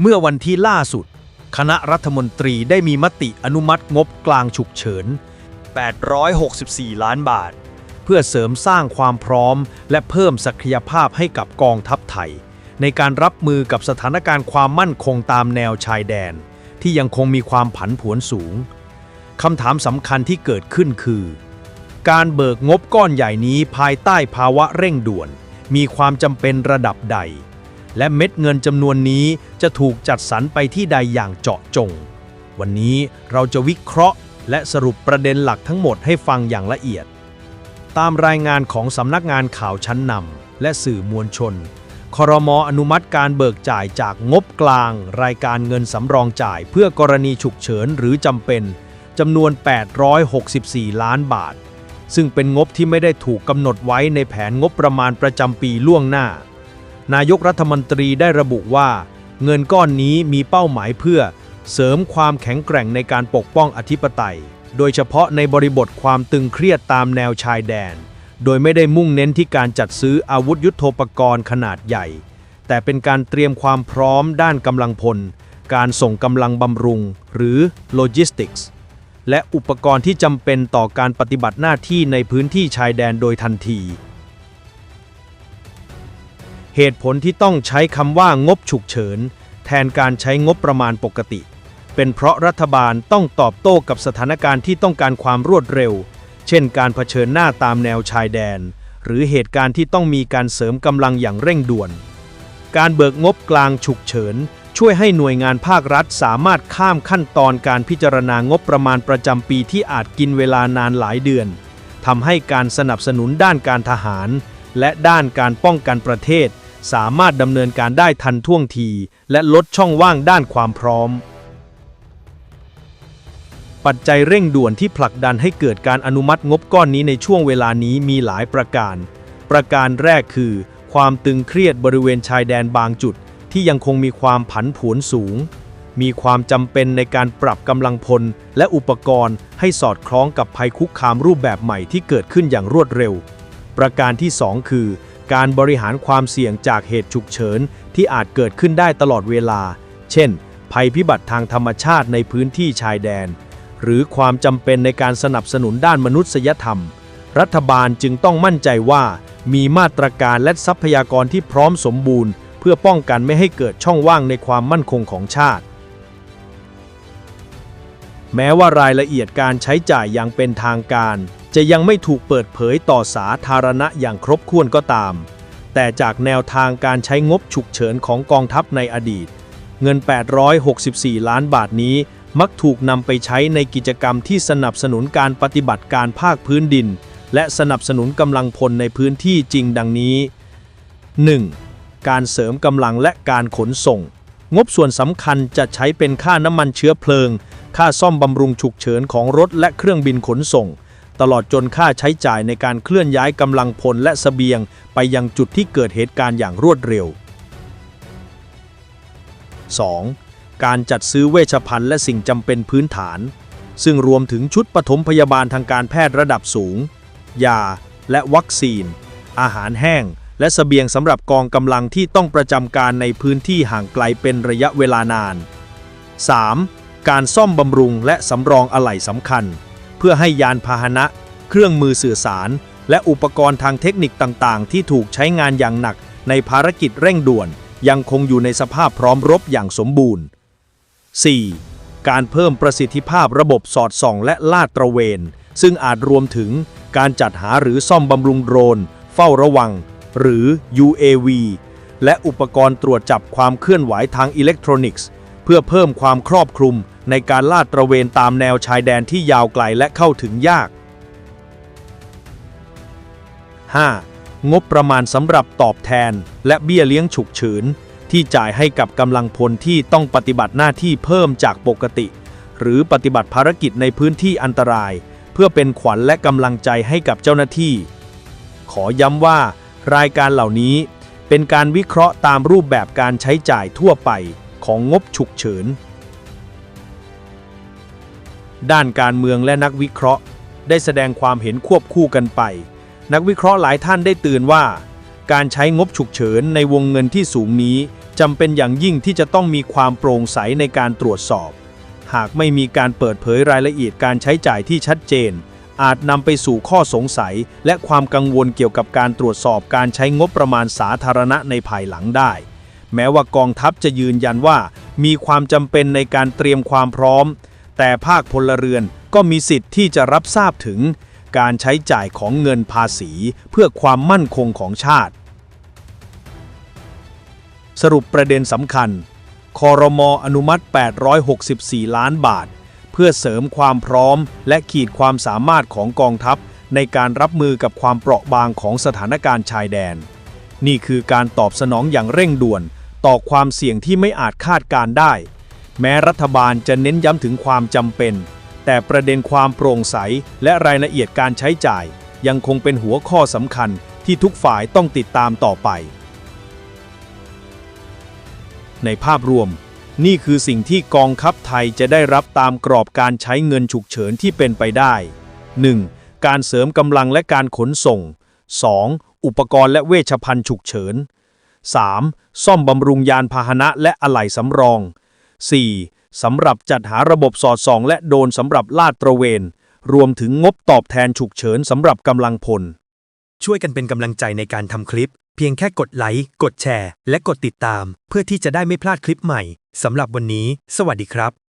เมื่อวันที่ล่าสุด คณะรัฐมนตรีได้มีมติอนุมัติงบกลางฉุกเฉิน 864 ล้านบาท เพื่อเสริมสร้างความพร้อม และเพิ่มศักยภาพให้กับกองทัพไทย ในการรับมือกับสถานการณ์ความมั่นคงตามแนวชายแดน ที่ยังคงมีความผันผวนสูงคำถามสำคัญที่เกิดขึ้นคือ การเบิกงบก้อนใหญ่นี้ภายใต้ภาวะเร่งด่วน มีความจำเป็นระดับใด และเม็ดเงินจำนวนนี้จะถูกจัดสรรไปที่ใดอย่างเจาะจง วันนี้เราจะวิเคราะห์ และสรุปประเด็นหลักทั้งหมดให้ฟังอย่างละเอียด ตามรายงานของสำนักงานข่าวชั้นนำและสื่อมวลชน ครมอนุมัติการเบิกจ่ายจากงบกลาง รายการเงินสำรองจ่ายเพื่อกรณีฉุกเฉินหรือจำเป็นจำนวน 864 ล้านบาท ซึ่งเป็นงบที่ไม่ได้ถูกกำหนดไว้ในแผนงบประมาณประจำปีล่วงหน้า นายกรัฐมนตรีได้ระบุว่า เงินก้อนนี้มีเป้าหมายเพื่อ เสริมความแข็งแกร่งในการปกป้องอธิปไตย โดยเฉพาะในบริบทความตึงเครียดตามแนวชายแดน โดยไม่ได้มุ่งเน้นที่การจัดซื้ออาวุธยุโทโธปกรณ์ขนาดใหญ่ แต่เป็นการเตรียมความพร้อมด้านกำลังพล การส่งกำลังบำรุง หรือโลจิสติกส์และอุปกรณ์ที่จำเป็นต่อการปฏิบัติหน้าที่ในพื้นที่ชายแดนโดยทันที เหตุผลที่ต้องใช้คำว่างบฉุกเฉิน แทนการใช้งบประมาณปกติ เป็นเพราะรัฐบาลต้องตอบโต้กับสถานการณ์ที่ต้องการความรวดเร็ว เช่นการเผชิญหน้าตามแนวชายแดน หรือเหตุการณ์ที่ต้องมีการเสริมกำลังอย่างเร่งด่วน การเบิกงบกลางฉุกเฉิน ช่วยให้หน่วยงานภาครัฐสามารถข้ามขั้นตอนการพิจารณางบประมาณประจำปีที่อาจกินเวลานานหลายเดือนทำให้การสนับสนุนด้านการทหาร และด้านการป้องกันประเทศ สามารถดำเนินการได้ทันท่วงที และลดช่องว่างด้านความพร้อม ปัจจัยเร่งด่วนที่ผลักดันให้เกิดการอนุมัติงบก้อนนี้ในช่วงเวลานี้มีหลายประการ ประการแรกคือ ความตึงเครียดบริเวณชายแดนบางจุด ที่ยังคงมีความผันผวนสูง มีความจำเป็นในการปรับกำลังพล และอุปกรณ์ ให้สอดคล้องกับภัยคุกคามรูปแบบใหม่ที่เกิดขึ้นอย่างรวดเร็ว ประการที่ 2 คือ การบริหารความเสี่ยงจากเหตุฉุกเฉินที่อาจเกิดขึ้นได้ตลอดเวลา เช่น ภัยพิบัติทางธรรมชาติในพื้นที่ชายแดน หรือความจำเป็นในการสนับสนุนด้านมนุษยธรรม รัฐบาลจึงต้องมั่นใจว่า มีมาตรการและทรัพยากรที่พร้อมสมบูรณ์ เพื่อป้องกันไม่ให้เกิดช่องว่างในความมั่นคงของชาติ แม้ว่ารายละเอียดการใช้จ่ายอย่างเป็นทางการ จะยังไม่ถูกเปิดเผยต่อสาธารณะอย่างครบถ้วนก็ตาม แต่จากแนวทางการใช้งบฉุกเฉินของกองทัพในอดีต เงิน 864 ล้านบาทนี้มักถูกนำไปใช้ในกิจกรรมที่สนับสนุนการปฏิบัติการภาคพื้นดิน และสนับสนุนกำลังพลในพื้นที่จริงดังนี้ 1. การเสริมกำลังและการขนส่ง งบส่วนสำคัญจะใช้เป็นค่าน้ำมันเชื้อเพลิง ค่าซ่อมบำรุงฉุกเฉินของรถและเครื่องบินขนส่ง ตลอดจนค่าใช้จ่ายในการเคลื่อนย้ายกำลังพลและเสบียง ไปยังจุดที่เกิดเหตุการณ์อย่างรวดเร็ว 2. การจัดซื้อเวชภัณฑ์และสิ่งจำเป็นพื้นฐาน ซึ่งรวมถึงชุดปฐมพยาบาลทางการแพทย์ระดับสูง ยา และวัคซีน อาหารแห้ง และเสบียงสำหรับกองกำลังที่ต้องประจำการในพื้นที่ห่างไกลเป็นระยะเวลานาน 3. การซ่อมบำรุงและสำรองอะไหล่สำคัญ เพื่อให้ยานพาหนะ เครื่องมือสื่อสาร และอุปกรณ์ทางเทคนิคต่างๆ ที่ถูกใช้งานอย่างหนักในภารกิจเร่งด่วน ยังคงอยู่ในสภาพพร้อมรบอย่างสมบูรณ์ 4. การเพิ่มประสิทธิภาพระบบสอดส่องและลาดตระเวน ซึ่งอาจรวมถึงการจัดหาหรือซ่อมบำรุงโดรน เฝ้าระวัง หรือ UAV และอุปกรณ์ตรวจจับความเคลื่อนไหวทางอิเล็กทรอนิกส์ เพื่อเพิ่มความครอบคลุม ในการลาดตระเวนตามแนวชายแดนที่ยาวไกลและเข้าถึงยาก 5. งบประมาณสำหรับตอบแทนและเบี้ยเลี้ยงฉุกเฉินที่จ่ายให้กับกำลังพลที่ต้องปฏิบัติหน้าที่เพิ่มจากปกติ หรือปฏิบัติภารกิจในพื้นที่อันตราย เพื่อเป็นขวัญและกำลังใจให้กับเจ้าหน้าที่ ขอย้ำว่า รายการเหล่านี้เป็นการวิเคราะห์ตามรูปแบบการใช้จ่ายทั่วไปของงบฉุกเฉิน ด้านการเมืองและนักวิเคราะห์ ได้แสดงความเห็นควบคู่กันไป นักวิเคราะห์หลายท่านได้เตือนว่า การใช้งบฉุกเฉินในวงเงินที่สูงนี้จำเป็นอย่างยิ่งที่จะต้องมีความโปร่งใสในการตรวจสอบ หากไม่มีการเปิดเผยรายละเอียดการใช้จ่ายที่ชัดเจน อาจนำไปสู่ข้อสงสัย และความกังวลเกี่ยวกับการตรวจสอบการใช้งบประมาณสาธารณะในภายหลังได้ แม้ว่ากองทัพจะยืนยันว่า มีความจำเป็นในการเตรียมความพร้อม แต่ภาคพลเรือนก็มีสิทธิ์ที่จะรับทราบถึง การใช้จ่ายของเงินภาษีเพื่อความมั่นคงของชาติ สรุปประเด็นสำคัญ คอรมออนุมัติ 864 ล้านบาท เพื่อเสริมความพร้อมและขีดความสามารถของกองทัพ ในการรับมือกับความเปราะบางของสถานการณ์ชายแดน นี่คือการตอบสนองอย่างเร่งด่วน ต่อความเสี่ยงที่ไม่อาจคาดการได้ แม้รัฐบาลจะเน้นย้ำถึงความจำเป็น แต่ประเด็นความโปร่งใสและรายละเอียดการใช้จ่าย ยังคงเป็นหัวข้อสำคัญที่ทุกฝ่ายต้องติดตามต่อไป ในภาพรวม นี่คือสิ่งที่กองทัพไทยจะได้รับตามกรอบการใช้เงินฉุกเฉินที่เป็นไปได้ 1. การเสริมกำลังและการขนส่ง 2. อุปกรณ์และเวชภัณฑ์ฉุกเฉิน 3. ซ่อมบำรุงยานพาหนะและอะไหล่สำรอง 4. สำหรับจัดหาระบบสอดส่อง และโดนสำหรับลาดตระเวน รวมถึงงบตอบแทนฉุกเฉินสำหรับกำลังพล ช่วยกันเป็นกำลังใจในการทำคลิป เพียงแค่กดไลค์ กดแชร์ และกดติดตาม เพื่อที่จะได้ไม่พลาดคลิปใหม่สำหรับวันนี้ สวัสดีครับ